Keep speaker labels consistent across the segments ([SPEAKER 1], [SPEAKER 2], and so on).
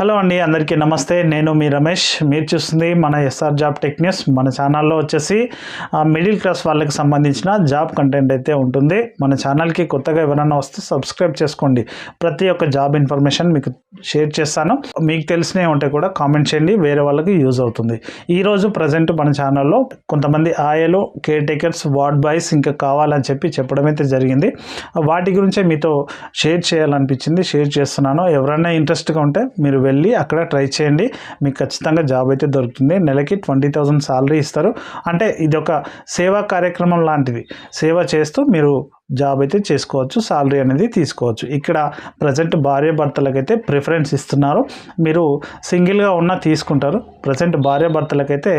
[SPEAKER 1] Hello అండి అందరికీ నమస్తే. నేను మీ రమేష్. మీరు చూస్తుంది మన ఎస్ఆర్ జాబ్ టెక్ న్యూస్. మన ఛానల్లో వచ్చేసి మిడిల్ క్లాస్ వాళ్ళకి సంబంధించిన జాబ్ కంటెంట్ అయితే ఉంటుంది. మన ఛానల్కి కొత్తగా ఎవరైనా వస్తే సబ్స్క్రైబ్ చేసుకోండి. ప్రతి ఒక్క జాబ్ ఇన్ఫర్మేషన్ మీకు షేర్ చేస్తాను. మీకు తెలిసినవి ఉంటే కూడా కామెంట్ చేయండి. వేరే వాళ్ళకి యూజ్ అవుతుంది. ఈరోజు ప్రజెంట్ మన ఛానల్లో కొంతమంది ఆయలు కేర్ టేకర్స్ వార్డ్ బాయ్స్ ఇంకా కావాలని చెప్పి చెప్పడం అయితే జరిగింది. వాటి గురించే మీతో షేర్ చేయాలనిపించింది. షేర్ చేస్తున్నాను. ఎవరైనా ఇంట్రెస్ట్గా ఉంటే మీరు వెళ్ళి అక్కడ ట్రై చేయండి. మీకు ఖచ్చితంగా జాబ్ అయితే దొరుకుతుంది. నెలకి ట్వంటీ థౌజండ్ సాలరీ ఇస్తారు. అంటే ఇది ఒక సేవా కార్యక్రమం లాంటిది. సేవ చేస్తూ మీరు జాబ్ అయితే చేసుకోవచ్చు. సాలరీ అనేది తీసుకోవచ్చు. ఇక్కడ ప్రజెంట్ భార్య భర్తలకైతే ప్రిఫరెన్స్ ఇస్తున్నారు. మీరు సింగిల్గా ఉన్న తీసుకుంటారు. ప్రజెంట్ భార్య భర్తలకైతే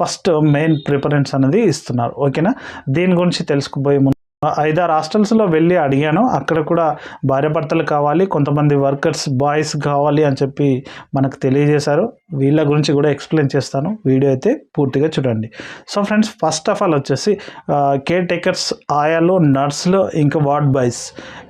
[SPEAKER 1] ఫస్ట్ మెయిన్ ప్రిఫరెన్స్ అనేది ఇస్తున్నారు. ఓకేనా? దీని గురించి తెలుసుకుపోయే ముందు ఐదారు హాస్టల్స్లో వెళ్ళి అడిగాను. అక్కడ కూడా భార్యాభర్తలు కావాలి కొంతమంది వర్కర్స్ బాయ్స్ కావాలి అని చెప్పి మనకు తెలియజేశారు. వీళ్ళ గురించి కూడా ఎక్స్ప్లెయిన్ చేస్తాను. వీడియో అయితే పూర్తిగా చూడండి. So friends first of all వచ్చేసి కేర్ టేకర్స్ ఆయాలు నర్సులు ఇంకా వార్డ్ బాయ్స్.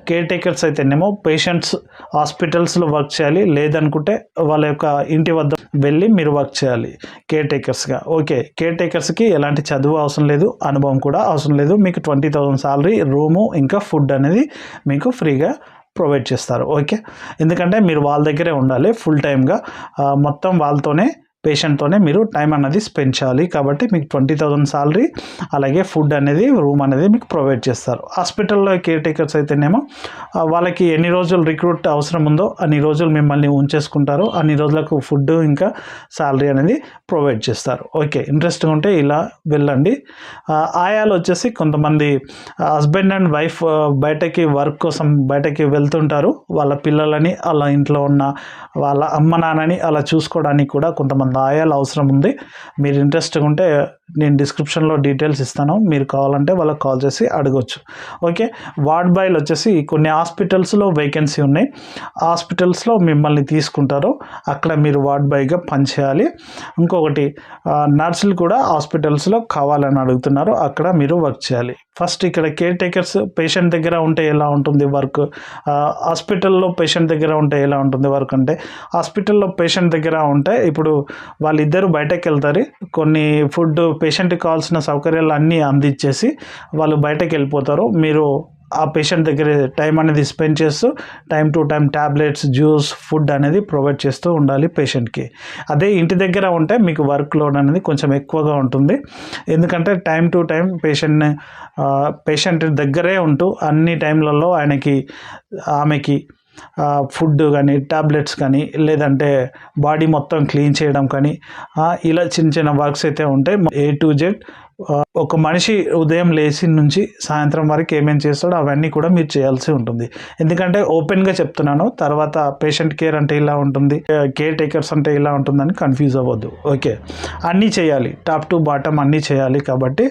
[SPEAKER 1] కేర్ టేకర్స్ అయితేనేమో పేషెంట్స్ హాస్పిటల్స్లో వర్క్ చేయాలి. లేదనుకుంటే వాళ్ళ యొక్క ఇంటి వద్ద వెళ్ళి మీరు వర్క్ చేయాలి. కేర్ టేకర్స్గా ఓకే కేర్ టేకర్స్కి ఎలాంటి చదువు అవసరం లేదు అనుభవం కూడా అవసరం లేదు. మీకు ట్వంటీ థౌసండ్ సాలరీ రూము ఇంకా ఫుడ్ అనేది మీకు ఫ్రీగా ప్రొవైడ్ చేస్తారు. ఓకే ఎందుకంటే మీరు వాళ్ళ దగ్గరే ఉండాలి ఫుల్ టైమ్గా మొత్తం వాళ్ళతోనే పేషెంట్తోనే మీరు టైం అనేది స్పెండ్ చేయాలి. కాబట్టి మీకు ట్వంటీ థౌజండ్ సాలరీ అలాగే ఫుడ్ అనేది రూమ్ అనేది మీకు ప్రొవైడ్ చేస్తారు. హాస్పిటల్లో కేర్ టేకర్స్ అయితేనేమో వాళ్ళకి ఎన్ని రోజులు రిక్రూట్ అవసరం ఉందో అన్ని రోజులు మిమ్మల్ని ఉంచేసుకుంటారు. అన్ని రోజులకు ఫుడ్ ఇంకా సాలరీ అనేది ప్రొవైడ్ చేస్తారు. ఓకే ఇంట్రెస్ట్గా ఉంటే ఇలా వెళ్ళండి. ఆయాలు వచ్చేసి కొంతమంది హస్బెండ్ అండ్ వైఫ్ బయటకి వర్క్ కోసం బయటకి వెళ్తుంటారు. వాళ్ళ పిల్లలని అలా ఇంట్లో ఉన్న వాళ్ళ అమ్మ నాన్నని అలా చూసుకోవడానికి కూడా కొంతమంది రాయాలి అవసరం ఉంది. మీరు ఇంట్రెస్ట్గా ఉంటే నేను డిస్క్రిప్షన్లో డీటెయిల్స్ ఇస్తాను. మీరు కావాలంటే వాళ్ళకి కాల్ చేసి అడగొచ్చు. ఓకే వార్డ్ బాయ్లు వచ్చేసి కొన్ని హాస్పిటల్స్లో వేకెన్సీ ఉన్నాయి. హాస్పిటల్స్లో మిమ్మల్ని తీసుకుంటారు. అక్కడ మీరు వార్డ్ బాయ్గా పనిచేయాలి. ఇంకొకటి నర్సులు కూడా హాస్పిటల్స్లో కావాలని అడుగుతున్నారు. అక్కడ మీరు వర్క్ చేయాలి. ఫస్ట్ ఇక్కడ కేర్ టేకర్స్ పేషెంట్ దగ్గర ఉంటే ఎలా ఉంటుంది వర్క్ హాస్పిటల్లో పేషెంట్ దగ్గర ఉంటే ఎలా ఉంటుంది వర్క్ అంటే హాస్పిటల్లో పేషెంట్ దగ్గర ఉంటే ఇప్పుడు వాళ్ళిద్దరు బయటకు వెళ్తారు కొన్ని ఫుడ్ పేషెంట్కి కావాల్సిన సౌకర్యాలు అన్నీ అందించేసి వాళ్ళు బయటకు వెళ్ళిపోతారు. మీరు ఆ పేషెంట్ దగ్గర టైం అనేది స్పెండ్ చేస్తూ time to time tablets juice food అనేది ప్రొవైడ్ చేస్తూ ఉండాలి పేషెంట్కి అదే ఇంటి దగ్గర ఉంటే మీకు వర్క్ లోడ్ అనేది కొంచెం ఎక్కువగా ఉంటుంది. ఎందుకంటే టైం టు టైం పేషెంట్ని పేషెంట్ దగ్గరే ఉంటూ అన్ని టైంలలో ఆయనకి ఆమెకి ఫుడ్ కానీ టాబ్లెట్స్ కానీ లేదంటే బాడీ మొత్తం క్లీన్ చేయడం కానీ ఇలా చిన్న చిన్న వర్క్స్ అయితే ఉంటాయి. ఏ టు జెడ్ ఒక మనిషి ఉదయం లేచి నుంచి సాయంత్రం వరకు ఏమేమి చేస్తాడో అవన్నీ కూడా మీరు చేయాల్సి ఉంటుంది. ఎందుకంటే ఓపెన్గా చెప్తున్నాను తర్వాత పేషెంట్ కేర్ అంటే ఇలా ఉంటుంది కేర్ టేకర్స్ అంటే ఇలా ఉంటుందని కన్ఫ్యూజ్ అవ్వద్దు. ఓకే అన్నీ చేయాలి. టాప్ టు బాటమ్ అన్నీ చేయాలి కాబట్టి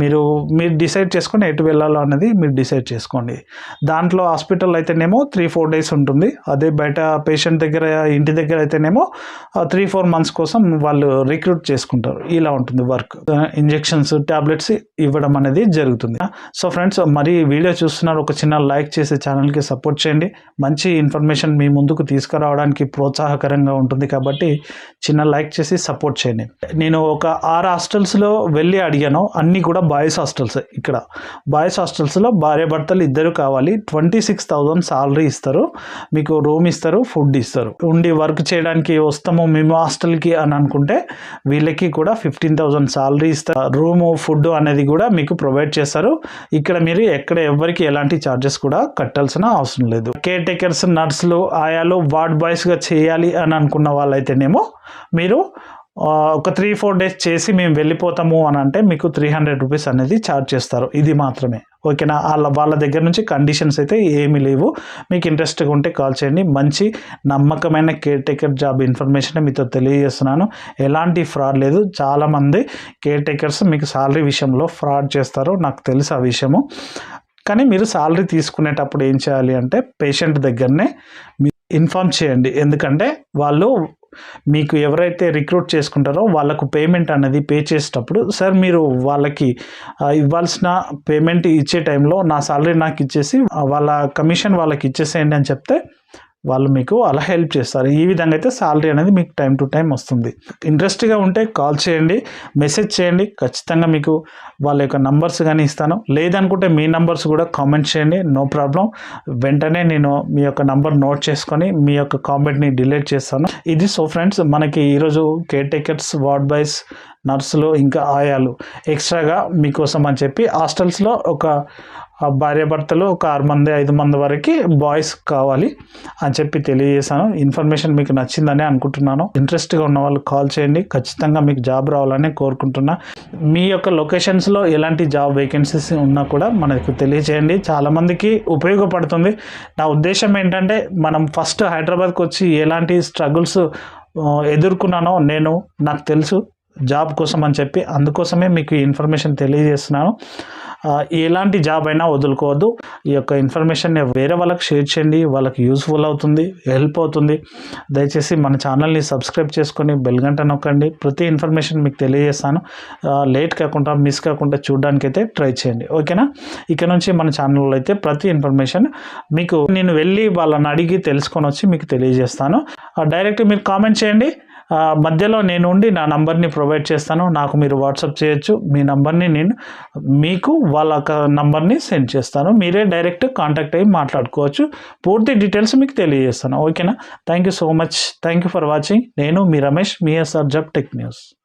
[SPEAKER 1] మీరు మీరు డిసైడ్ చేసుకొని ఎటు వెళ్ళాలో అనేది మీరు డిసైడ్ చేసుకోండి. దాంట్లో హాస్పిటల్ అయితేనేమో త్రీ ఫోర్ డేస్ ఉంటుంది. అదే బయట పేషెంట్ దగ్గర ఇంటి దగ్గర అయితేనేమో త్రీ ఫోర్ మంత్స్ కోసం వాళ్ళు రిక్రూట్ చేసుకుంటారు. ఇలా ఉంటుంది వర్క్ ఇంజెక్షన్స్ టాబ్లెట్స్ ఇవ్వడం అనేది జరుగుతుంది. సో ఫ్రెండ్స్ మరి వీడియో చూస్తున్నారు ఒక చిన్న లైక్ చేసి ఛానల్కి సపోర్ట్ చేయండి. మంచి ఇన్ఫర్మేషన్ మీ ముందుకు తీసుకురావడానికి ప్రోత్సాహకరంగా ఉంటుంది కాబట్టి చిన్న లైక్ చేసి సపోర్ట్ చేయండి. నేను ఒక ఆరు హాస్టల్స్లో వెళ్ళి అడిగాను. అన్ని కూడా బాయ్స్ హాస్టల్స్ ఇక్కడ. బాయ్స్ హాస్టల్స్లో భార్య భర్తలు ఇద్దరు కావాలి. ట్వంటీ సిక్స్ థౌజండ్ సాలరీ ఇస్తారు. మీకు రూమ్ ఇస్తారు ఫుడ్ ఇస్తారు. ఉండి వర్క్ చేయడానికి వస్తాము మేము హాస్టల్కి అని అనుకుంటే వీళ్ళకి కూడా ఫిఫ్టీన్ థౌజండ్ సాలరీ ఇస్తారు రూము ఫుడ్ అనేది కూడా మీకు ప్రొవైడ్ చేస్తారు. ఇక్కడ మీరు ఎక్కడ ఎవరికి ఎలాంటి ఛార్జెస్ కూడా కట్టాల్సిన అవసరం లేదు. కేర్ టేకర్స్ నర్సులు ఆయాలు వార్డ్ బాయ్స్గా చేయాలి అని అనుకున్న వాళ్ళైతేనేమో మీరు ఒక త్రీ ఫోర్ డేస్ చేసి మేము వెళ్ళిపోతాము అని అంటే మీకు త్రీ హండ్రెడ్ రూపీస్ అనేది ఛార్జ్ చేస్తారు. ఇది మాత్రమే. ఓకేనా? వాళ్ళ వాళ్ళ దగ్గర నుంచి కండిషన్స్ అయితే ఏమీ లేవు. మీకు ఇంట్రెస్ట్గా ఉంటే కాల్ చేయండి. మంచి నమ్మకమైన కేర్ టేకర్ జాబ్ ఇన్ఫర్మేషన్ మీతో తెలియజేస్తున్నాను. ఎలాంటి ఫ్రాడ్ లేదు. చాలామంది కేర్ టేకర్స్ మీకు శాలరీ విషయంలో ఫ్రాడ్ చేస్తారు. నాకు తెలుసు ఆ విషయము. కానీ మీరు శాలరీ తీసుకునేటప్పుడు ఏం చేయాలి అంటే పేషెంట్ దగ్గరనే మీ ఇన్ఫామ్ చేయండి. ఎందుకంటే వాళ్ళు మీకు ఎవరైతే రిక్రూట్ చేసుకుంటారో వాళ్ళకు పేమెంట్ అనేది పే చేసేటప్పుడు సార్ మీరు వాళ్ళకి ఇవ్వాల్సిన పేమెంట్ ఇచ్చే టైంలో నా సాలరీ నాకు ఇచ్చేసి వాళ్ళ కమిషన్ వాళ్ళకి ఇచ్చేసేయండి అని చెప్తే వాళ్ళు మీకు అలా హెల్ప్ చేస్తారు. ఈ విధంగా అయితే శాలరీ అనేది మీకు టైం టు టైం వస్తుంది. ఇంట్రెస్ట్గా ఉంటే కాల్ చేయండి మెసేజ్ చేయండి. ఖచ్చితంగా మీకు వాళ్ళ యొక్క నంబర్స్ కానీ ఇస్తాను. లేదనుకుంటే మీ నంబర్స్ కూడా కామెంట్ చేయండి. నో ప్రాబ్లం వెంటనే నేను మీ యొక్క నంబర్ నోట్ చేసుకొని మీ యొక్క కామెంట్ని డిలీట్ చేస్తాను. ఇది సో ఫ్రెండ్స్ మనకి ఈరోజు కేర్ టేకర్స్ వార్డ్ బాయ్స్ నర్సులు ఇంకా ఆయాలు ఎక్స్ట్రాగా మీకోసం అని చెప్పి హాస్టల్స్లో ఒక భార్యాభర్తలు ఒక ఆరు మంది ఐదు మంది వరకు బాయ్స్ కావాలి అని చెప్పి తెలియజేశాను. ఇన్ఫర్మేషన్ మీకు నచ్చిందని అనుకుంటున్నాను. ఇంట్రెస్ట్గా ఉన్న వాళ్ళు కాల్ చేయండి. ఖచ్చితంగా మీకు జాబ్ రావాలని కోరుకుంటున్నా. మీ యొక్క లొకేషన్స్లో ఎలాంటి జాబ్ వేకెన్సీస్ ఉన్నా కూడా మనకు తెలియజేయండి. చాలామందికి ఉపయోగపడుతుంది. నా ఉద్దేశం ఏంటంటే మనం ఫస్ట్ హైదరాబాద్కి వచ్చి ఎలాంటి స్ట్రగుల్స్ ఎదుర్కొన్నానో నేను నాకు తెలుసు. జాబ్ కోసం అని చెప్పి అందుకోసమే మీకు ఇన్ఫర్మేషన్ తెలియజేస్తున్నాను. ఎలాంటి జాబ్ అయినా వదులుకోవద్దు. ఈ యొక్క ఇన్ఫర్మేషన్ని వేరే వాళ్ళకి షేర్ చేయండి. వాళ్ళకి యూస్ఫుల్ అవుతుంది హెల్ప్ అవుతుంది. దయచేసి మన ఛానల్ని సబ్స్క్రైబ్ చేసుకొని బెల్ గంట నొక్కండి. ప్రతి ఇన్ఫర్మేషన్ మీకు తెలియజేస్తాను. లేట్ కాకుండా మిస్ కాకుండా చూడడానికి అయితే ట్రై చేయండి. ఓకేనా? ఇక నుంచి మన ఛానల్లో అయితే ప్రతి ఇన్ఫర్మేషన్ మీకు నేను వెళ్ళి వాళ్ళని అడిగి తెలుసుకొని వచ్చి మీకు తెలియజేస్తాను. డైరెక్ట్ మీరు కామెంట్ చేయండి. మధ్యలో నేను ఉండి నా నంబర్ని ప్రొవైడ్ చేస్తాను. నాకు మీరు వాట్సాప్ చేయొచ్చు. మీ నంబర్ని నేను మీకు వాళ్ళ నంబర్ని సెండ్ చేస్తాను. మీరే డైరెక్ట్ కాంటాక్ట్ అయ్యి మాట్లాడుకోవచ్చు. పూర్తి డీటెయిల్స్ మీకు తెలియజేస్తాను. ఓకేనా? Thank you so much. Thank you for watching. నేను మీ రమేష్ మీ ఎస్ఆర్ జబ్ టెక్ న్యూస్.